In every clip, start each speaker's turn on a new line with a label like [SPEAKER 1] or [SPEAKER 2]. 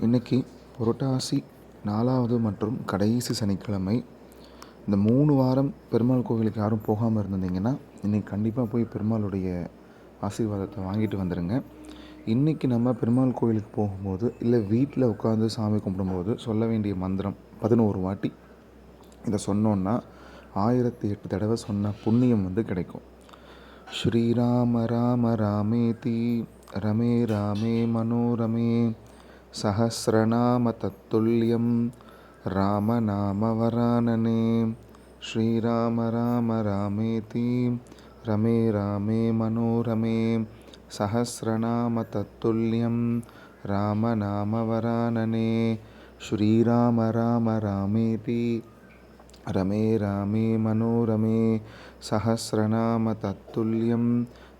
[SPEAKER 1] இன்றைக்கி புரட்டாசி நாலாவது மற்றும் கடைசி சனிக்கிழமை. இந்த மூணு வாரம் பெருமாள் கோவிலுக்கு யாரும் போகாமல் இருந்திருந்தீங்கன்னா இன்றைக்கி கண்டிப்பாக போய் பெருமாளுடைய ஆசீர்வாதத்தை வாங்கிட்டு வந்துடுங்க இன்றைக்கி நம்ம பெருமாள் கோவிலுக்கு போகும்போது இல்லை வீட்டில் உட்காந்து சாமி கும்பிடும்போது சொல்ல வேண்டிய மந்திரம் பதினோரு வாட்டி. இதை சொன்னோன்னா ஆயிரத்தி எட்டு தடவை சொன்ன புண்ணியம் வந்து கிடைக்கும். ஸ்ரீராம ராம ராமேதி ரமே ராமே மனோரமே సహస్రనామతత్తుల్యం రామనామవరాననే. శ్రీరామ రామ రామేతి. రమే రామే మనోరమే. సహస్రనామతత్తుల్యం రామనామవరాననే. శ్రీరామ రామ రామేతి. రమే రామే మనోరమే. సహస్రనామతత్తుల్యం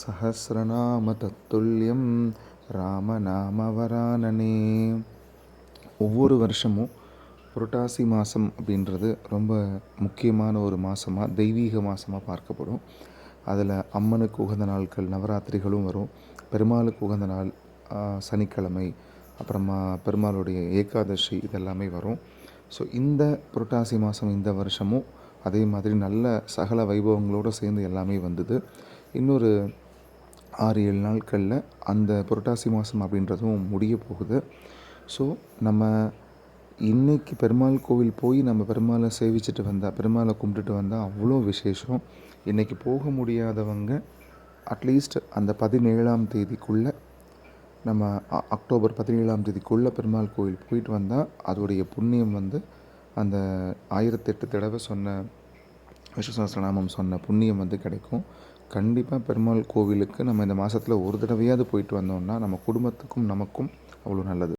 [SPEAKER 1] சஹசிரநாமதத்துல்யம் ராமநாமவரானனே. ஒவ்வொரு வருஷமும் புரட்டாசி மாதம் அப்படின்றது ரொம்ப முக்கியமான ஒரு மாதமாக தெய்வீக மாதமாக பார்க்கப்படும். அதில் அம்மனுக்கு உகந்த நாட்கள் நவராத்திரிகளும் வரும். பெருமாளுக்கு உகந்த நாள் சனிக்கிழமை அப்புறமா பெருமாளுடைய ஏகாதசி இதெல்லாமே வரும். ஸோ இந்த புரட்டாசி மாதம் இந்த வருஷமும் அதே மாதிரி நல்ல சகல வைபவங்களோடு சேர்ந்து எல்லாமே வந்தது. இன்னொரு ஆறு ஏழு நாட்களில் அந்த புரட்டாசி மாதம் அப்படின்றதும் முடிய போகுது. ஸோ நம்ம இன்றைக்கி பெருமாள் கோவில் போய் நம்ம பெருமாளை சேவிச்சுட்டு வந்தால் பெருமாளை கும்பிட்டுட்டு வந்தால் அவ்வளோ விசேஷம். இன்றைக்கி போக முடியாதவங்க அட்லீஸ்ட் அந்த பதினேழாம் தேதிக்குள்ளே நம்ம அக்டோபர் பதினேழாம் தேதிக்குள்ளே பெருமாள் கோவில் போயிட்டு வந்தால் அதோடைய புண்ணியம் வந்து அந்த ஆயிரத்தெட்டு தடவை சொன்ன விஸ்வசாஸ்திரநாமம் சொன்ன புண்ணியம் வந்து கிடைக்கும். கண்டிப்பாக பெருமாள் கோவிலுக்கு நம்ம இந்த மாதத்தில் ஒரு தடவையாவது போயிட்டு வந்தோம்னா நம்ம குடும்பத்துக்கும் நமக்கும் அவ்வளோ நல்லது.